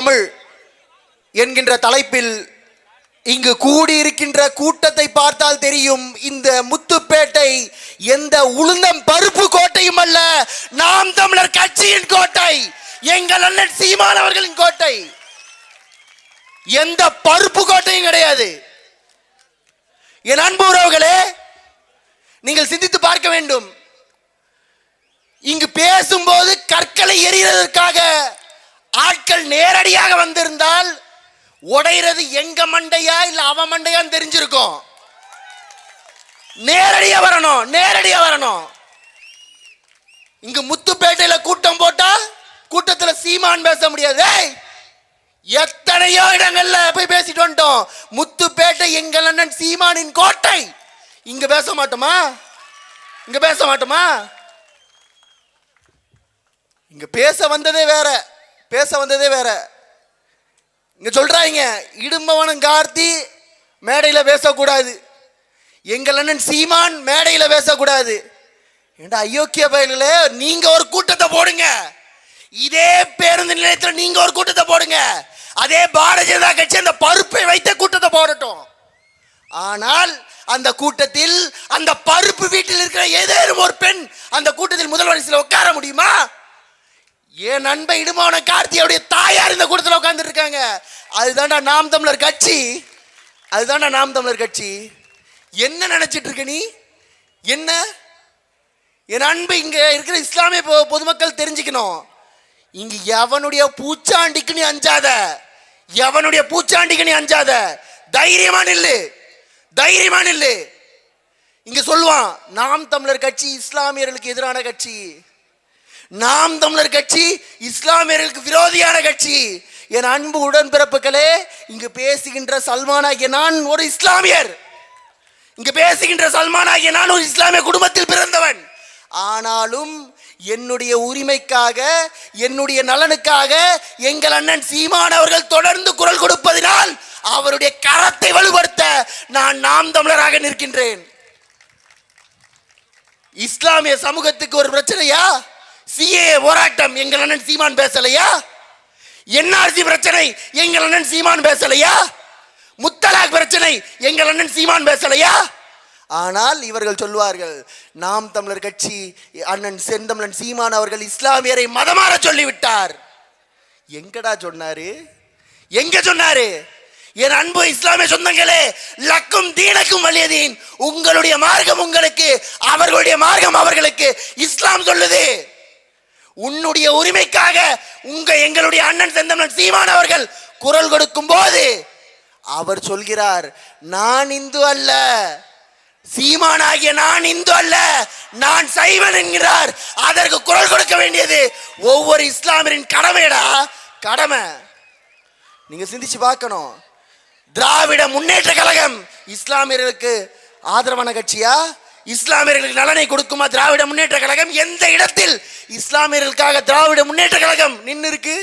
தமிழ் என்கின்ற தலைப்பில் இங்கு கூடியிருக்கின்ற கூட்டத்தை பார்த்தால் தெரியும் இந்த முத்துப்பேட்டை எந்த உளுந்தம் பருப்பு கோட்டையும் அல்ல நாம் தமிழர் கட்சியின் கோட்டை எங்கள் அண்ணன் சீமான் அவர்களின் கோட்டை. எந்த பருப்பு கோட்டையும் கிடையாது. என் அன்பு உறவுகளே நீங்கள் சிந்தித்து பார்க்க வேண்டும். இங்கு பேசும்போது கற்களை எறிகிறதற்காக ஆட்கள் நேரடியாக வந்திருந்தால் உடையிறது எங்க மண்டையா இல்ல அவ மண்டையான்னு தெரிஞ்சிருக்கும். நேரடியா வரணும் நேரடியா வரணும். இங்க முத்துப்பேட்டையில கூட்டம் போட்டா கூட்டத்துல சீமான் பேச முடியாது. எத்தனையோ இடங்கள்ல போய் பேசிட்டு வந்துட்டோம். முத்துப்பேட்டை எங்கள் அண்ணன் சீமானின் கோட்டை. இங்க பேச மாட்டோமா? இங்க பேச மாட்டோமா? இங்க பேச வந்ததே வேற. பேச வந்ததே வேற. இங்க சொல்றாங்க இடும்பவனும் கார்த்தி மேடையில் பேசக்கூடாது. எங்கள் அண்ணன் சீமான் மேடையில் பேசக்கூடாது. ஏண்டா அயோக்கிய பயல்களே நீங்க ஒரு கூட்டத்தை போடுங்க. இதே பேருந்து நிலையத்தில் நீங்க ஒரு கூட்டத்தை போடுங்க. அதே பாரதிய ஜனதா கட்சி அந்த பருப்பை வைத்த கூட்டத்தை போடட்டும். ஆனால் அந்த கூட்டத்தில் அந்த பருப்பு வீட்டில் இருக்கிற ஏதேனும் ஒரு பெண் அந்த கூட்டத்தில் முதல் வரிசையில் உட்கார முடியுமா? என் நண்பன் இடுமான கார்த்தியோடைய தாயார் இந்த கூட்டத்தில் உட்கார்ந்து இருக்காங்க அதுதான்டா நாம் தமிழர் கட்சி. அதுதான்டா நாம் தமிழர் கட்சி. என்ன நினைச்சிட்டு இருக்க நீ? என்ன? என் அன்பு இங்கே இருக்கிற இஸ்லாமிய பொ- பொதுமக்கள் தெரிஞ்சுக்கணும். இங்க எவனுடைய பூச்சாண்டிக்கு நீ அஞ்சாத? எவனுடைய பூச்சாண்டிக்கு நீ அஞ்சாத? தைரியமா நில்லு. தைரியமா நில்லு. இங்க சொல்லுவான் நாம் தமிழர் கட்சி இஸ்லாமியர்களுக்கு எதிரான கட்சி. நாம் தமிழர் கட்சி இஸ்லாமியர்களுக்கு விரோதியான கட்சி. என் அன்பு உடன்பிறப்புகளே இங்கு பேசுகின்ற சல்மானாகிய நான் ஒரு இஸ்லாமியர். இங்கு பேசுகின்ற சல்மானாகிய நான் ஒரு இஸ்லாமிய குடும்பத்தில் பிறந்தவன். ஆனாலும் என்னுடைய உரிமைக்காக என்னுடைய நலனுக்காக எங்கள் அண்ணன் சீமான் அவர்கள் தொடர்ந்து குரல் கொடுப்பதினால் அவருடைய கரத்தை வலுப்படுத்த நான் நாம் தமிழராக நிற்கின்றேன். இஸ்லாமிய சமூகத்துக்கு ஒரு பிரச்சனையா? சிஏ போராட்டம் எங்கள் அண்ணன் சீமான் பேசலையா? என்ஆர்சி பிரச்சனை எங்கள் அண்ணன் சீமான் பேசலையா? முத்தலாக் பிரச்சனை எங்கள் அண்ணன் சீமான் பேசலையா? ஆனால் இவர்கள் சொல்வார்கள் நாம் தமிழர் கட்சி அண்ணன் செந்தமிழன் சீமான் அவர்கள் இஸ்லாமியரை மதமாற சொல்லிவிட்டார். எங்கடா சொன்னாரு? எங்க சொன்னாரு? என் அன்பு இஸ்லாமிய சொந்தங்களே லக்கும் தீனக்கும் வலியதீன். உங்களுடைய மார்க்கம் உங்களுக்கு அவர்களுடைய மார்க்கம் அவர்களுக்கு. இஸ்லாம் சொல்லுது. உன்னுடைய உரிமைக்காக உங்க எங்களுடைய அண்ணன் செந்தமன் சீமான் அவர்கள் குரல் கொடுக்கும் போது அவர் சொல்கிறார் நான் இந்து அல்ல. சீமானாகிய நான் இந்து அல்ல. நான் சைவன் என்கிறார். அதற்கு குரல் கொடுக்க வேண்டியது ஒவ்வொரு இஸ்லாமியரின் கடமைடா. கடமை. நீங்க சிந்திச்சு பார்க்கணும். திராவிட முன்னேற்ற கழகம் இஸ்லாமியர்களுக்கு ஆதரவான கட்சியா? இஸ்லாமியர்களுக்கு நலனை கொடுக்குமா திராவிட முன்னேற்ற கழகம்? எந்த இடத்தில் இஸ்லாமியர்களுக்காக திராவிட முன்னேற்ற கழகம் நின்று இருக்கு